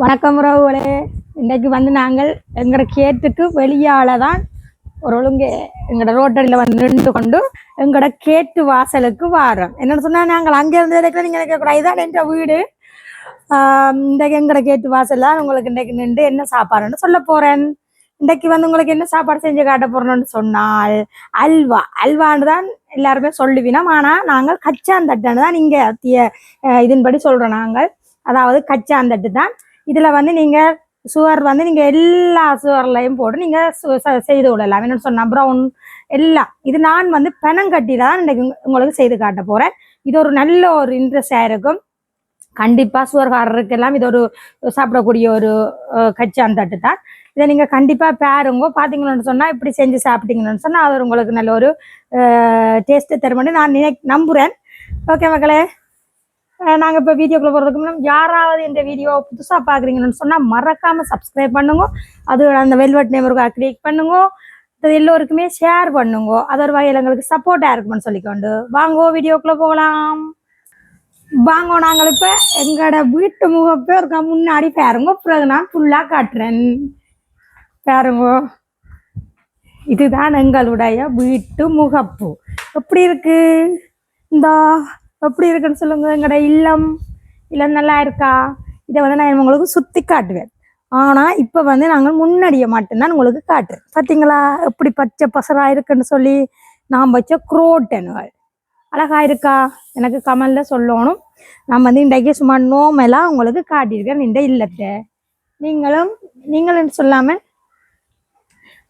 வணக்கம் உறவுகளே. இன்றைக்கு வந்து நாங்கள் எங்களோட கேட்டுக்கு வெளியால் தான் ஒரு ஒழுங்கு எங்களோட ரோட்டரியில் வந்து நின்று கொண்டு எங்களோட கேட்டு வாசலுக்கு வாரோம். என்னென்னு சொன்னால் நாங்கள் அங்கேருந்து இருக்கிற நீங்கள் நினைக்கக்கூடாது. இதான் என்ற வீடு. இன்றைக்கு எங்களோட கேட்டு வாசல் தான் உங்களுக்கு இன்றைக்கு நின்று என்ன சாப்பாடுன்னு சொல்ல போகிறேன் இன்றைக்கு வந்து உங்களுக்கு என்ன சாப்பாடு செஞ்சு காட்ட போறோம்னு சொன்னால் அல்வா. அல்வான்னு தான் எல்லாருமே சொல்லுவினோம். ஆனால் நாங்கள் கச்சாந்தட்டுன்னு தான் நீங்கள் இதன்படி சொல்கிறோம் நாங்கள். அதாவது கச்சாந்தட்டு தான். இதில் வந்து நீங்கள் சுவர் வந்து நீங்கள் எல்லா சுவர்லையும் போட்டு நீங்கள் செய்து விடலாம் என்னன்னு சொன்னால் ப்ரௌன் எல்லாம். இது நான் வந்து பெணங்கட்டி தான் இன்றைக்கு உங்களுக்கு செய்து காட்ட போகிறேன் இது ஒரு நல்ல ஒரு இன்ட்ரெஸ்டாக இருக்கும். கண்டிப்பாக சுவர்காரருக்கெல்லாம் இது ஒரு சாப்பிடக்கூடிய ஒரு கச்சான் தட்டு தான். இதை நீங்கள் கண்டிப்பாக பாருங்க. பார்த்தீங்கன்னு சொன்னால் இப்படி செஞ்சு சாப்பிட்டீங்கன்னு சொன்னால் அது உங்களுக்கு நல்ல ஒரு டேஸ்ட்டு தருமென்னு நான் நினை நம்புகிறேன் ஓகே மக்களே. நாங்கள் இப்போ வீடியோக்குள்ள போகிறதுக்கு முன்னாடி யாராவது இந்த வீடியோ புதுசாக பார்க்குறீங்கன்னு சொன்னால் மறக்காமல் சப்ஸ்கிரைப் பண்ணுங்க. அது அந்த வெல்வெட் நேமருக்கு கிளிக் பண்ணுங்க. அது எல்லோருக்குமே ஷேர் பண்ணுங்க. அது ஒரு வகையில் எங்களுக்கு சப்போர்ட்டாக இருக்கும்னு சொல்லிக்கொண்டு வாங்கோ வீடியோக்குள்ளே போகலாம். வாங்கோ நாங்கள் இப்போ எங்களோட வீட்டு முகப்பே இருக்கா முன்னாடி பாருங்க பிறகு நான் ஃபுல்லாக காட்டுறேன். பேருங்கோ. இதுதான் எங்களுடைய வீட்டு முகப்பு. எப்படி இருக்கு? இந்தா. எப்படி இருக்குன்னு சொல்லுங்க. எங்களோட இல்லம் இல்லம் நல்லா இருக்கா? இதை வந்து நான் உங்களுக்கு சுத்தி காட்டுவேன். ஆனா இப்ப வந்து நாங்கள் முன்னாடியே மட்டும்தான் உங்களுக்கு காட்டுறேன். பாத்தீங்களா? எப்படி பச்சை பசரா இருக்குன்னு சொல்லி நான் வச்ச குரோட்டனுகள் அழகா இருக்கா? எனக்கு கமல்ல சொல்லணும். நான் வந்து இன்றைக்கு சும்மா நோமெல்லாம் உங்களுக்கு காட்டியிருக்கேன். இந்த இல்லத்தை. நீங்களும் நீங்களும் சொல்லாம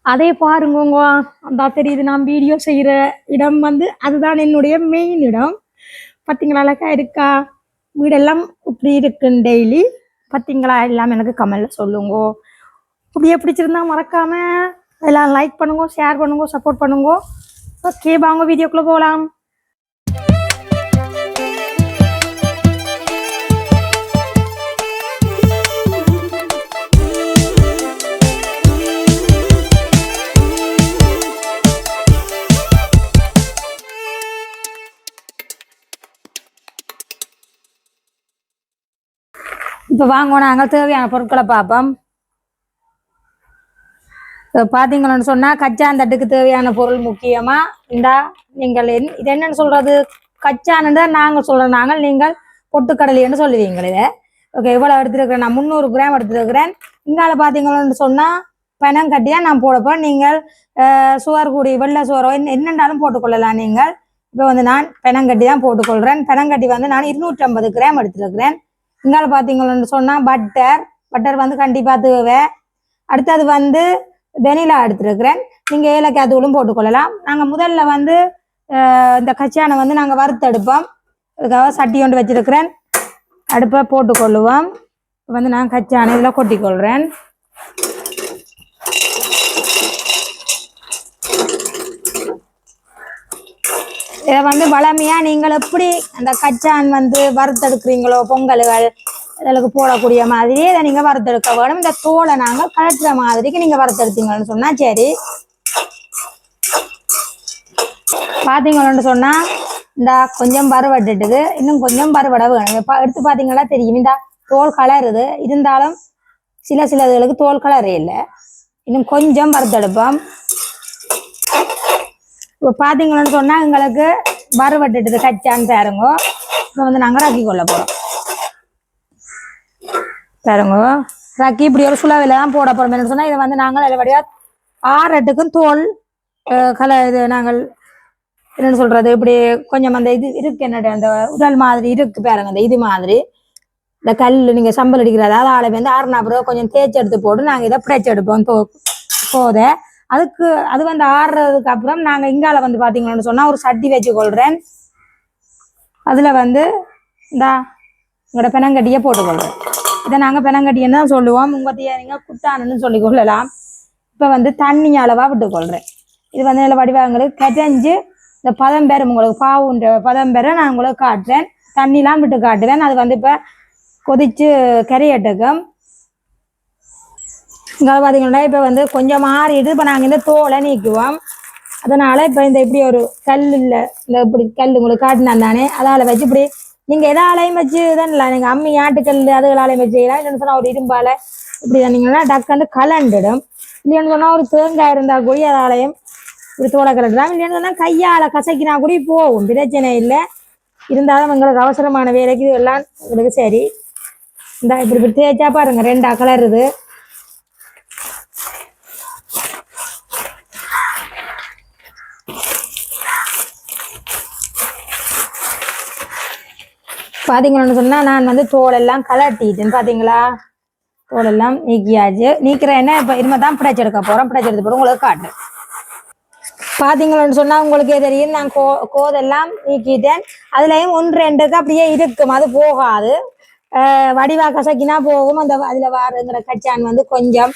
அதே பாருங்க அந்த தெரியுது நான் வீடியோ செய்யற இடம் வந்து அதுதான் என்னுடைய மெயின் இடம். பார்த்தீங்களா அழகா இருக்கா? வீடெல்லாம் இப்படி இருக்குன்னு டெய்லி பார்த்தீங்களா எல்லாம் எனக்கு கமெண்ட்ல சொல்லுங்க. இப்படியே பிடிச்சிருந்தா மறக்காம எல்லாம் லைக் பண்ணுங்க ஷேர் பண்ணுங்க சப்போர்ட் பண்ணுங்க. ஓகே வாங்க வீடியோக்குள்ள போகலாம் இப்போ வாங்குவோம் நாங்கள் தேவையான பொருட்களை பார்ப்போம். இப்போ பார்த்தீங்கன்னு சொன்னால் கச்சாந்தட்டுக்கு தேவையான பொருள் முக்கியமாக இந்தா நீங்கள் என்- இது என்னன்னு சொல்கிறது கச்சான்னு தான் நாங்கள் சொல்கிறோம் நாங்கள் நீங்கள் பொட்டுக்கடலைன்னு சொல்லுவீங்க இதை ஓகே இவ்வளோ எடுத்துருக்கிறேன். நான் முந்நூறு கிராம் எடுத்துருக்கிறேன். இங்கால பார்த்தீங்கன்னு சொன்னால் பணம் கட்டியாக நான் போடப்போம் நீங்கள் சுவர் கூடி வெள்ளை சுவரோ என்ன என்னென்னாலும் போட்டுக்கொள்ளலாம் நீங்கள். இப்போ வந்து நான் பெனங்கட்டி தான் போட்டுக்கொள்கிறேன் பெனங்கட்டி வந்து நான் இருநூற்றி ஐம்பது கிராம் எடுத்துருக்கிறேன். இங்கால பார்த்தீங்கன்னு சொன்னால் பட்டர் பட்டர் வந்து கண்டிப்பாக தேவை. அடுத்தது வந்து வெனிலா எடுத்துருக்கிறேன். நீங்கள் ஏலக்காய் தூளும் போட்டுக்கொள்ளலாம். நாங்கள் முதல்ல வந்து இந்த கச்சானை வந்து நாங்கள் வறுத்தெடுப்போம். அதுக்காக சட்டி ஒன்று வச்சிருக்கிறேன். அடுப்பை போட்டுக்கொள்ளுவோம். வந்து நான் கச்சானை இதில் கொட்டிக்கொள்கிறேன் இதை வந்து வளமையாக நீங்கள் எப்படி அந்த கச்சான் வந்து வறுத்தெடுக்கிறீங்களோ பொங்கல்கள் இதற்கு போடக்கூடிய மாதிரி இதை நீங்கள் வறுத்தெடுக்க வேணும் இந்த தோலை நாங்கள் கலட்டுற மாதிரிக்கு நீங்கள் வறுத்தெடுத்தீங்கன்னு சொன்னால் சரி. பார்த்தீங்கன்னு சொன்னால் இந்த கொஞ்சம் பருவட்டுட்டுது இன்னும் கொஞ்சம் வறுவட வேணும். இப்போ எடுத்து பார்த்தீங்களா தெரியும். இந்த தோல் கலருது. இருந்தாலும் சில சில இதுகளுக்கு தோல் கலரே இல்லை. இன்னும் கொஞ்சம் வறுத்தெடுப்போம். இப்போ பார்த்தீங்கன்னு சொன்னால் எங்களுக்கு வறுவட்டுது கச்சான்னு பாருங்க. இப்போ வந்து நாங்கள் ரக்கி கொள்ள போகிறோம் பாருங்க. ரக்கி இப்படி ஒரு சுலாவில் தான் போட போகிறோம் சொன்னால் இதை வந்து நாங்கள் நல்லபடியாக ஆறட்டுக்கும் தோல் கல இது நாங்கள் என்னென்னு சொல்றது? இப்படி கொஞ்சம் அந்த இது இருக்கு என்னோட அந்த உடல் மாதிரி இருக்கு பாருங்க. அந்த இது மாதிரி. இந்த கல் நீங்க சம்பல் அடிக்கிறதா? ஆளை வந்து ஆறுனா பிறகு கொஞ்சம் தேய்ச்சி எடுத்து போட்டு நாங்க இதை பிடிச்சி எடுப்போம். தோ அதுக்கு அது வந்து ஆடுறதுக்கு அப்புறம் நாங்க இங்கால வந்து பார்த்தீங்கன்னு சொன்னா ஒரு சட்டி வச்சு கொள்கிறேன் அதுல வந்து இந்தா உங்களோட பெனங்கட்டியை போட்டுக்கொள்றேன் இதை நாங்க பெனங்கட்டின்னு தான் சொல்லுவோம். உங்கத்தைய நீங்க குட்டானுன்னு சொல்லி கொள்ளலாம். இப்ப வந்து தண்ணி அளவா விட்டுக்கொள்றேன் இது வந்து நல்ல வடிவங்களுக்கு கெட்டஞ்சு இந்த பதம் பேர் உங்களுக்கு பாவுன்ற பதம் பேரை நான் உங்களுக்கு காட்டுறேன். தண்ணிலாம் விட்டு காட்டுவேன். அது வந்து இப்போ கொதிச்சு கரையட்டுக்கும் இங்கே பார்த்தீங்கன்னா இப்போ வந்து கொஞ்சம் மாறிட்டு இப்போ நாங்கள் இந்த தோலை நீக்குவோம். அதனால் இப்போ இந்த இப்படி ஒரு கல் இல்லை இந்த இப்படி கல் உங்களுக்கு காட்டினா தானே அதால் வச்சு இப்படி நீங்க எதாலையும் வச்சு தான் இல்லை அம்மி ஆட்டுக்கல் அதுகளாலையும் வச்சு செய்யலாம் இல்லைன்னு சொன்னால் ஒரு இரும்பால் இப்படி பண்ணீங்கன்னா டக்குன்னு கலண்டுடும். இல்லைன்னு சொன்னால் ஒரு தேங்காய் இருந்தால் கூட அதாலையும் இப்படி தோலை கலட்டுலாம் இல்லைன்னு சொன்னால் கையால் கசக்கினா கூட போகும் பிரச்சனை இல்லை. இருந்தாலும் எங்களுக்கு அவசரமான வேலைக்கு எல்லாம் உங்களுக்கு சரி. இந்த இப்படி இப்படி தேய்ச்சா பாருங்கள் ரெண்டா கலருது பாத்தீங்கன்னு சொன்னா நான் வந்து தோலெல்லாம் கலட்டிட்டேன் பாத்தீங்களா? தோலெல்லாம் நீக்கியாச்சு. நீக்கிறேன் என்ன இப்போ இனிமே தான் பிடிச்சி எடுக்க போறோம். பிடிச்சி எடுத்து போகிறோம் உங்களுக்கு காட்டுறேன். பாத்தீங்கன்னு சொன்னா உங்களுக்கே தெரியும். நான் கோ கோதெல்லாம் நீக்கிட்டேன். அதுலயும் ஒன்று ரெண்டுக்கு அப்படியே இருக்கும். அது போகாது. வடிவா கசக்கினா போகும். அந்த அதுல வாருங்கிற கச்சான் வந்து கொஞ்சம்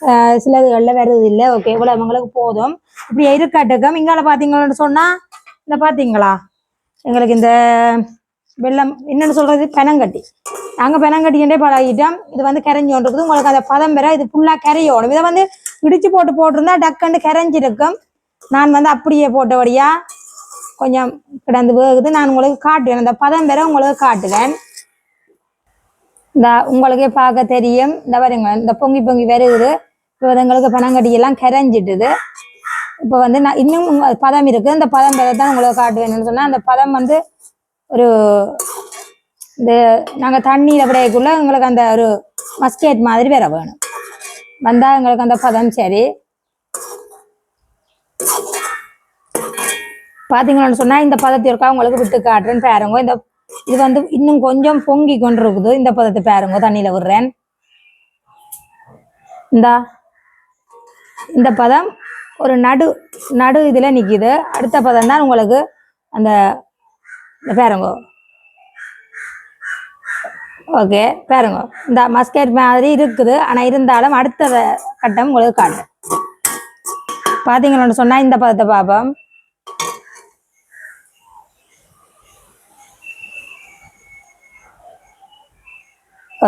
சிலதுகளில் சிலதுகள்ல வருது இல்லை. ஓகே இவ்வளவு உங்களுக்கு போதும். இப்படி இருக்கட்டுக்கும் இங்கால பார்த்தீங்களோன்னு சொன்னா இந்த பாத்தீங்களா? எங்களுக்கு இந்த வெள்ளம் என்னென்னு சொல்கிறது பெனங்கட்டி. நாங்கள் பெனங்கட்டிக்கிட்டே பழகிட்டோம். இது வந்து கரைஞ்சு இருக்குது உங்களுக்கு அந்த பதம் பெற இது ஃபுல்லாக கரையோடும் இதை வந்து இடிச்சு போட்டு போட்டிருந்தா டக்குன்னு கரைஞ்சிருக்கும். நான் வந்து அப்படியே போட்டபடியா கொஞ்சம் கிடந்து வேகுது. நான் உங்களுக்கு காட்டுவேன் அந்த பதம் பெற உங்களுக்கு காட்டுவேன் இந்த உங்களுக்கே பார்க்க தெரியும். இந்த வருங்க இந்த பொங்கி பொங்கி வருகுது. இப்போ எங்களுக்கு பனங்கட்டி கரைஞ்சிட்டுது. இப்போ வந்து நான் இன்னும் பதம் இருக்குது. இந்த பதம் பெற தான் உங்களுக்கு காட்டுவேன்னு சொன்னால் அந்த பதம் வந்து ஒரு இந்த நாங்கள் தண்ணியில் விடையக்குள்ள எங்களுக்கு அந்த ஒரு மஸ்கேட் மாதிரி வேற வேணும். வந்தா எங்களுக்கு அந்த பதம் சரி. பார்த்தீங்கன்னு சொன்னா இந்த பதத்தை இருக்கா உங்களுக்கு விட்டு காட்டுறேன்னு பாருங்க. இந்த இது வந்து இன்னும் கொஞ்சம் பொங்கி கொண்டு இருக்குது இந்த பதத்தை பாருங்க தண்ணியில விடுறேன். இந்தா இந்த பதம் ஒரு நடு நடு இதுல நிக்குது. அடுத்த பதம் தான் உங்களுக்கு அந்த இந்த பாருங்க. ஓகே பாருங்க. இந்த மஸ்கேட் மாதிரி இருக்குது. ஆனால் இருந்தாலும் அடுத்த கட்டம் உங்களுக்கு காட்டும் பார்த்தீங்களோன்னு சொன்னால் இந்த பதத்தை பார்ப்போம்.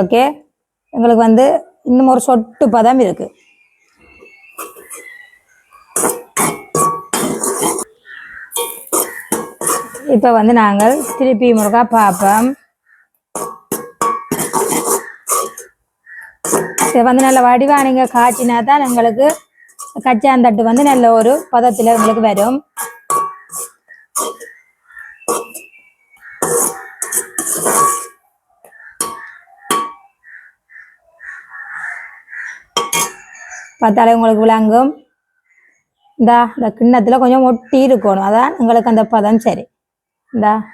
ஓகே எங்களுக்கு வந்து இன்னும் ஒரு சொட்டு பதம் இருக்குது இப்போ வந்து நாங்கள் திருப்பி முருகா பார்ப்போம் இதை வந்து நல்ல வடிவாக நீங்கள் காய்ச்சினா தான் எங்களுக்கு கச்சாந்தட்டு வந்து நல்ல ஒரு பதத்தில் உங்களுக்கு வரும். பார்த்தாலே உங்களுக்கு விளங்கும். இந்த இந்த கிண்ணத்தில் கொஞ்சம் ஒட்டி இருக்கணும். அதான் எங்களுக்கு அந்த பதம் சரி. இந்தா.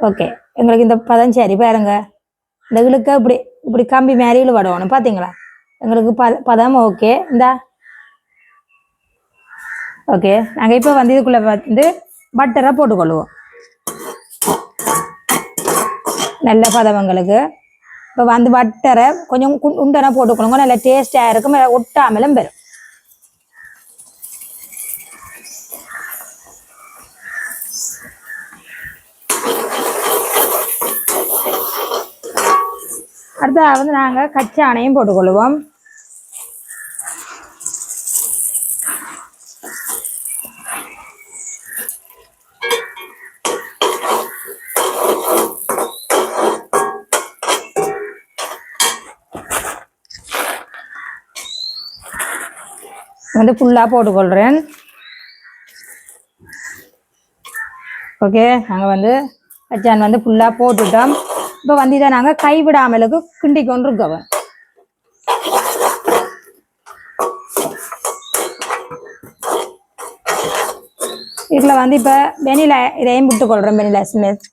ஓகே எங்களுக்கு இந்த பதம் சரி பாருங்க. இந்த இழுக்க இப்படி இப்படி கம்பி மேரியில் இழுவடணும் பார்த்தீங்களா எங்களுக்கு ப பதம் ஓகே இந்தா. ஓகே நாங்கள் இப்போ வந்து இதுக்குள்ளே வந்து பட்டரை போட்டுக்கொள்வோம். நல்ல பதம் எங்களுக்கு. இப்போ வந்து பட்டரை கொஞ்சம் குண்- உண்டனா போட்டுக்கொள்ளுங்க. நல்லா டேஸ்டாக இருக்கும். ஒட்டாமலும் பெறும் அடுத்தது வந்து நாங்கள் கச்சானையும் போட்டுக்கொள்வோம். வந்து ஃபுல்லாக போட்டுக்கொள்கிறேன் ஓகே நாங்கள் வந்து கச்சான் வந்து ஃபுல்லாக போட்டுட்டோம். இப்போ வந்து இதை நாங்கள் கைவிடாமலுக்கு கிண்டி கொண்டு இருக்கோம் இதில் வந்து இப்போ வெனிலா இதையும் விட்டு விட்டுக்கொள்கிறோம் வெனிலா ஸ்மெத்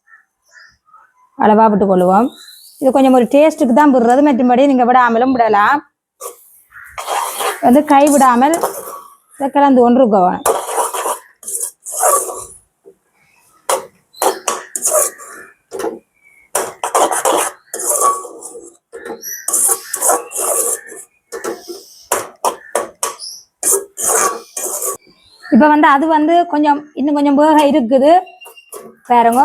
அளவாக விட்டுக்கொள்வோம் இது கொஞ்சம் ஒரு டேஸ்ட்டுக்கு தான் விடுறது. மற்றும்படி நீங்கள் விடாமலும் விடலாம். வந்து கை விடாமல் இதை கலந்து ஒன்று கோவன் இப்போ வந்து அது வந்து கொஞ்சம் இன்னும் கொஞ்சம் வேக இருக்குது. பாருங்க.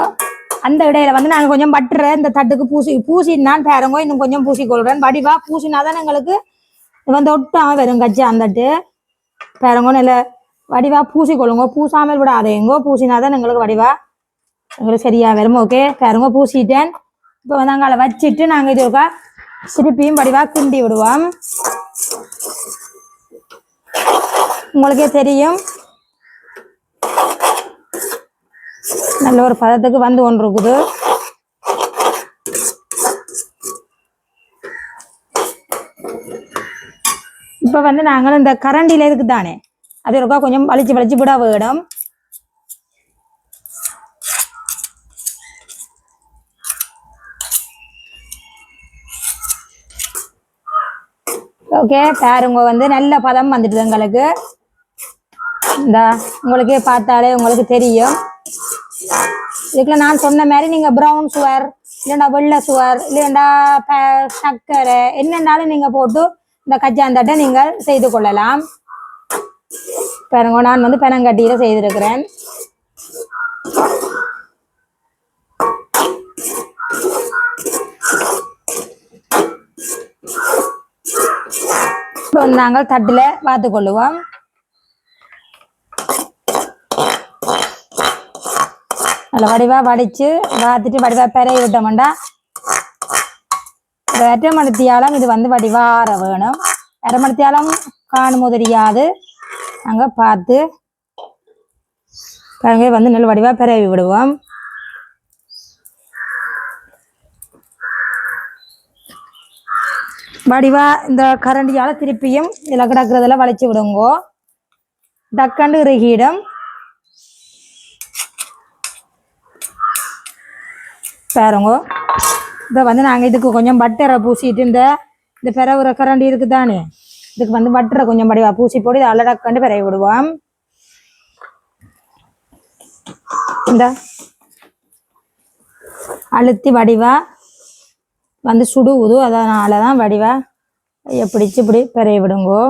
அந்த இடையில வந்து நாங்கள் கொஞ்சம் பட்டுற இந்த தட்டுக்கு பூசி பூசினான் பாருங்க இன்னும் கொஞ்சம் பூசி கொள்றேன் வடிவா பூசினா தான் எங்களுக்கு வந்து ஒட்டாம வரும் கச்சி அந்தட்டு பாருங்க நல்ல வடிவா பூசி கொள்ளுங்க பூசாமல் விடாதேங்கோ பூசினா தான் எங்களுக்கு வடிவா எங்களுக்கு சரியா வரும். ஓகே பாருங்க பூசிட்டேன். இப்போ வந்து அங்கால வச்சுட்டு நாங்கள் இது இருக்கா திருப்பியும் வடிவா கிண்டி விடுவோம். உங்களுக்கே தெரியும். நல்ல ஒரு பதத்துக்கு வந்து ஒன்று இருக்குது. இப்போ வந்து நாங்கள் இந்த கரண்டியில் இருக்கு தானே அது இருக்கா கொஞ்சம் வலிச்சு வலிச்சு விட வேடும் ஓகே பாருங்க வந்து நல்ல பதம் வந்துட்டு எங்களுக்கு. இந்த உங்களுக்கே பார்த்தாலே உங்களுக்கு தெரியும். இதுக்குள்ள நான் சொன்ன மாதிரி நீங்க பிரவுன் சுவர் இல்லைண்டா வெள்ளை சுவர் இல்லைண்டா சக்கரை சர்க்கரை என்னென்னாலும் நீங்க போட்டு இந்த கஜாந்தட்டை நீங்கள் செய்து கொள்ளலாம். பாருங்க நான் வந்து பெனங்கட்டியில செய்திருக்கிறேன். நாங்கள் தட்டில் பார்த்து கொள்ளுவோம் நல்ல வடிவா வடிச்சு பார்த்துட்டு வடிவா பெறைய விட்டோம்டா வெட்டமடுத்தியாலம் இது வந்து வடிவார வேணும் வெட்டமடுத்தியாலம் காணும் தெரியாது அங்க பார்த்து பாருங்க வந்து நல்ல வடிவா பிறவி விடுவோம் வடிவா இந்த கரண்டியால திருப்பியும் இதில் கிடக்கிறதுல வளைச்சு விடுங்கோ டக்கண்டு இறுகிடும் பாருங்க இதை வந்து நாங்கள் இதுக்கு கொஞ்சம் பட்டரை பூசிட்டு இந்த இந்த பிறவுற கரண்டி இருக்கு தானே இதுக்கு வந்து பட்டரை கொஞ்சம் படிவா பூசி போட்டு இதை அலடக்கண்டு பிறவி விடுவோம். இந்த அழுத்தி வடிவா வந்து சுடுவுது அதனால தான் வடிவா எப்படிச்சு இப்படி பிறவி விடுங்கோ.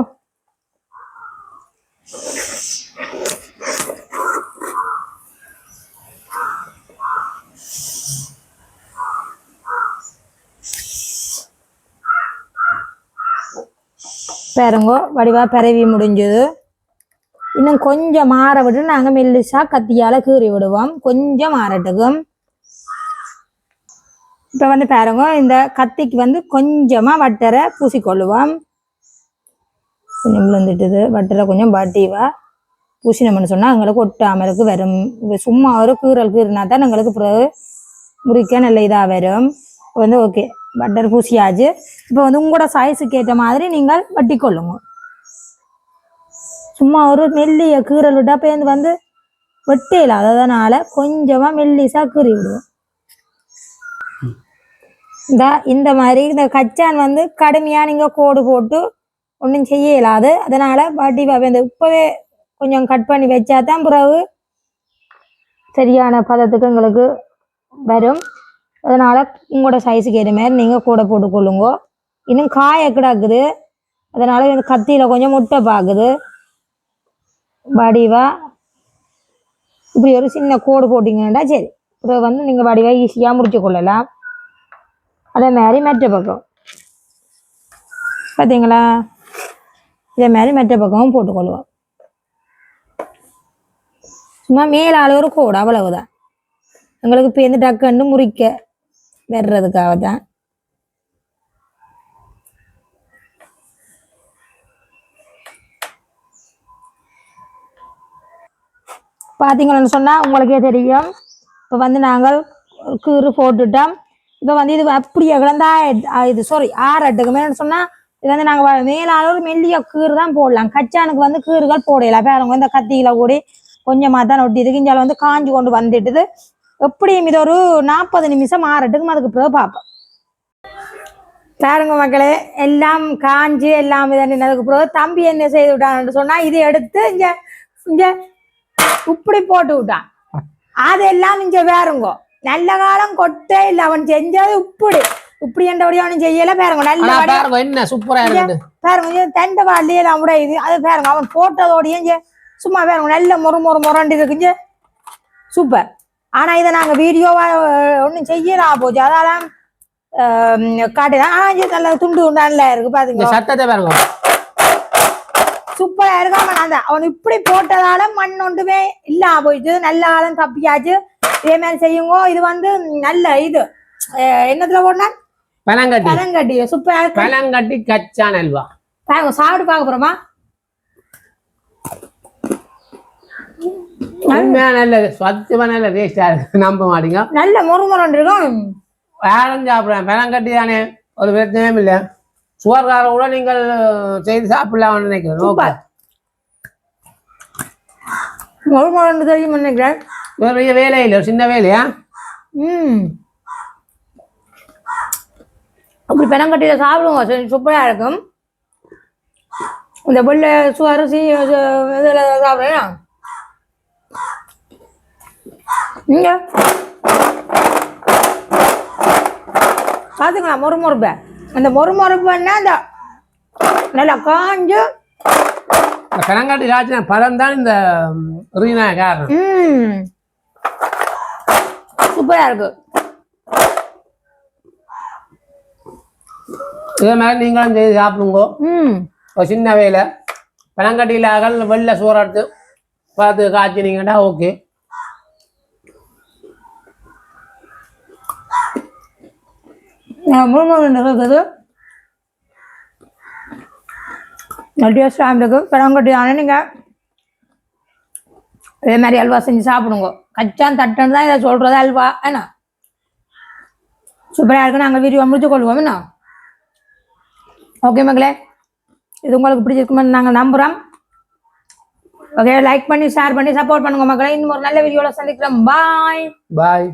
பேரங்கோ வடிவா பிறவி முடிஞ்சது. இன்னும் கொஞ்சம் மாற விட்டு நாங்கள் மெல்லிசா கத்தியால கீறி விடுவோம். கொஞ்சம் மாறட்டுக்கும். இப்போ வந்து பாருங்க இந்த கத்திக்கு வந்து கொஞ்சமா வட்டரை பூசிக்கொள்ளுவோம். கொஞ்சம் விழுந்துட்டுது. வட்டரை கொஞ்சம் வட்டிவா பூசினோம்னு சொன்னால் எங்களுக்கு ஒட்டாமலுக்கு வரும். சும்மா ஒரு கீறல் கீறினா தான் எங்களுக்கு பிறகு முறிக்க நல்ல இதாக வரும். வந்து ஓகே பட்டர் பூசியாச்சு. இப்போ வந்து உங்களோட சைஸுக்கு ஏற்ற மாதிரி நீங்கள் வட்டி கொள்ளுங்க. சும்மா ஒரு மெல்லிய கீறல் விட்டா பேருந்து வந்து வெட்டே இல்லாததுனால கொஞ்சமாக மெல்லிசா கீறி விடுவோம். இந்த இந்த மாதிரி இந்த கச்சான் வந்து கடுமையாக நீங்கள் கோடு போட்டு ஒன்றும் செய்ய இயலாது. அதனால் வட்டி பாப்பா இந்த இப்பவே கொஞ்சம் கட் பண்ணி வச்சா தான் பிறகு சரியான பதத்துக்கு எங்களுக்கு வரும். அதனால் உங்களோட சைஸுக்கு ஏற்ற மாதிரி நீங்கள் கூட போட்டுக்கொள்ளுங்க. இன்னும் காய கிடக்குது அதனால் இந்த கத்தியில் கொஞ்சம் முட்டை பார்க்குது வடிவாக இப்படி ஒரு சின்ன கோடு போட்டிங்கன்னா சரி. இப்போ வந்து நீங்கள் வடிவாக ஈஸியாக முடிச்சு கொள்ளலாம். அதே மாதிரி மெட்டை பக்கம். பார்த்தீங்களா இதே மாதிரி மெட்டை பக்கமும் போட்டுக்கொள்வோம் சும்மா மேலால ஒரு கோடு அவ்வளவுதான். எங்களுக்கு இப்போ இந்த டக்குன்னு முறிக்க வர்றதுக்காக தான் பார்த்தீங்கன்னு சொன்னால் உங்களுக்கே தெரியும். இப்போ வந்து நாங்கள் கீறு போட்டுட்டோம். இப்போ வந்து இது அப்படியே கிடந்தா இது சாரி ஆறட்டுக்கு மேலே சொன்னால் இது வந்து நாங்கள் மேலாளர் ஒரு மெல்லிய கீறு தான் போடலாம். கச்சானுக்கு வந்து கீறுகள் போடலாம் பாருங்க இந்த கத்தியில கூடி கொஞ்சமாக தான் ஒட்டி இருக்கு வந்து காஞ்சு கொண்டு வந்துட்டுது. எப்படியும் இது ஒரு நாற்பது நிமிஷம் ஆறட்டுக்கும் அதுக்கு பிறகு பார்ப்போம். பாருங்க மக்களே எல்லாம் காஞ்சு எல்லாம் இது நின்னதுக்கு பிறகு தம்பி என்ன செய்து விட்டான்னு சொன்னா இதை எடுத்து இங்க இங்க இப்படி போட்டு விட்டான். அதெல்லாம் இங்க வேறுங்கோ நல்ல காலம் கொட்டே இல்ல அவன் செஞ்சது இப்படி இப்படி என்றபடி அவன் செய்யல பாருங்க நல்ல பாருங்க என்ன சூப்பரா இருக்குது. பாருங்க தண்டை வாழியே நம்ம இது அது பாருங்க அவன் போட்டதோடய இங்க சும்மா பாருங்க நல்ல முறு முறு முரண்டு இருக்குங்க சூப்பர். ஆனா இதை நாங்க வீடியோவா ஒன்றும் செய்யலாம் போச்சு. அதெல்லாம் காட்டுதான் ஆனா இது நல்ல துண்டு துண்டான்ல இருக்கு பாத்துங்க சத்தத்தை பாருங்க. சூப்பரா இருக்காம அந்த அவன் இப்படி போட்டதால மண் ஒன்றுமே இல்லாம போயிடுச்சு. நல்ல ஆளும் தப்பியாச்சு. இதே மாதிரி செய்யுங்க. இது வந்து நல்ல இது. என்னத்துல போடனா பனங்கட்டி பழங்கட்டி. சூப்பரா பனங்கட்டி கச்சா நல்வா பாருங்க சாப்பிட்டு பார்க்க போறோமா? உண்மையா நல்ல சத்தியமா நல்ல டேஸ்டா இருக்கு. நம்ப மாட்டீங்க. நல்ல முறுமுறன் இருக்கும் யாரும் சாப்பிடுறேன். பனங்கட்டி தானே ஒரு பிரச்சனையும் இல்லை. சுகர்கார கூட நீங்கள் செய்து சாப்பிடலாம்னு நினைக்கிறேன். சூப்பர். முறுமுறன் தெரியும் நினைக்கிறேன். பெரிய வேலை இல்லை. சின்ன வேலையா? ம். அப்படி பெனங்கட்டியில சாப்பிடுவோம். சரி, சூப்பரா இருக்கும். இந்த வெள்ளை சு அரிசி இது- இதுல சாப்பிடுறேன். இங்க. பாத்துங்களா மொறுமொறுப்பை. அந்த மொறுமொறுப்புன்னா இந்த நல்லா காஞ்சு. பனங்கட்டி காய்ச்சின பழம் தான் இந்த ரீனா காரணம் ம். சூப்பரா இருக்கு. இதே மாதிரி நீங்களும் செய்து சாப்பிடுங்க. ம். ஒரு சின்ன வேலை. பனங்கட்டியில் அகல் சோறு எடுத்து பார்த்து காய்ச்சினீங்கன்னா ஓகே. முழுமுறை இருக்குது. டேஸ்டாக இருக்கு. பழங்கட்டி தானே நீங்கள் இதே மாதிரி அல்வா செஞ்சு சாப்பிடுங்க. கச்சான் தட்டுன்னு தான் இதை சொல்கிறது அல்வா. என்ன? சூப்பராக இருக்கு நாங்கள் வீடியோ முடிச்சு கொள்வோம். என்ன? ஓகே மகளே இது உங்களுக்கு பிடிச்சிருக்குமென்னு நாங்கள் நம்புகிறோம் ஓகே லைக் பண்ணி ஷேர் பண்ணி சப்போர்ட் பண்ணுங்க மக்களை. இன்னும் ஒரு நல்ல வீடியோவில் சந்திக்கிறோம். பாய் பாய்